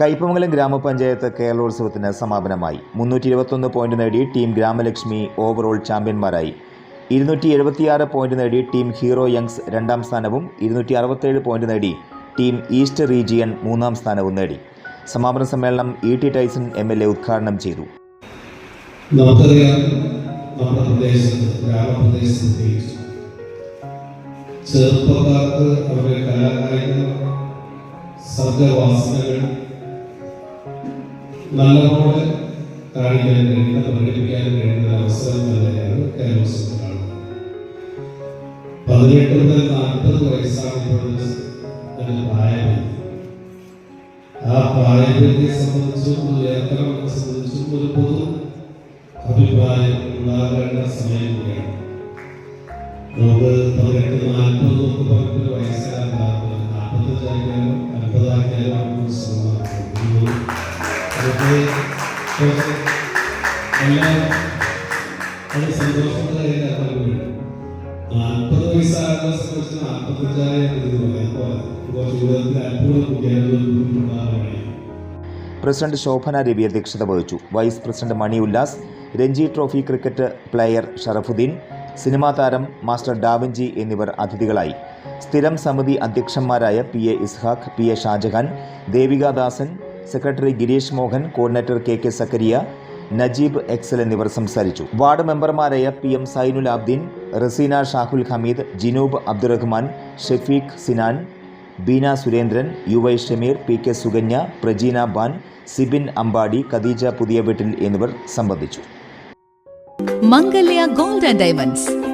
കയ്പമംഗലം ഗ്രാമപഞ്ചായത്ത് കേരളോത്സവത്തിന് സമാപനമായി. മുന്നൂറ്റി ഇരുപത്തൊന്ന് പോയിന്റ് നേടി ടീം ഗ്രാമലക്ഷ്മി ഓവറോൾ ചാമ്പ്യന്മാരായി. ഇരുന്നൂറ്റി എഴുപത്തിയാറ് പോയിന്റ് നേടി ടീം ഹീറോ യങ്സ് രണ്ടാം സ്ഥാനവും ഇരുന്നൂറ്റി അറുപത്തേഴ് പോയിന്റ് നേടി ടീം ഈസ്റ്റ് റീജിയൻ മൂന്നാം സ്ഥാനവും നേടി. സമാപന സമ്മേളനം E T Tyson M L A ഉദ്ഘാടനം ചെയ്തു. ചെറുപ്പക്കാർക്ക് അവരുടെ കലാകായിക സർഗവാസനകൾ നല്ലപോലെ കാണിക്കാനും കഴിയുന്ന പ്രകടിപ്പിക്കാനും കഴിയുന്ന ഒരു അവസരം തന്നെയാണ് കലോത്സവം കാണുന്നത്. പതിനെട്ട് മുതൽ നാൽപ്പത് വയസ്സാണ് ഒരു പ്രായപരിധി ആ പ്രായപരിധിയെ സംബന്ധിച്ചും ഉയർത്തനം സംബന്ധിച്ചും ഒരു പൊതു അഭിപ്രായം ഉണ്ടാകേണ്ട സമയം കൂടിയാണ്. നമുക്ക് പതിനെട്ട് നാൽപ്പത് പ്രസിഡന്റ് ശോഭന രവി അധ്യക്ഷത വഹിച്ചു. Vice president Mani Ullas Ranji trophy cricket player Sharafuddin cinema താരം മാസ്റ്റർ ഡാവിഞ്ചി എന്നിവർ അതിഥികളായി. സ്ഥിരം സമിതി അധ്യക്ഷന്മാരായ P A Ishaq P A Shajahan Devikadasan secretary Girish Mohan coordinator K K Zakariya Najeeb Excel എന്നിവർ സംസാരിച്ചു. വാർഡ് മെമ്പർമാരായ P M Sainul Abideen Raseena Shahul Hameed Jinoob Abdurahman Shefeeq Sinan Beena Surendran U Y Shameer P K Sukanya Prajeena ban Sibin Ambadi Khadeeja പുതിയ വീട്ടിൽ എന്നിവർ സംബന്ധിച്ചു. Diamonds.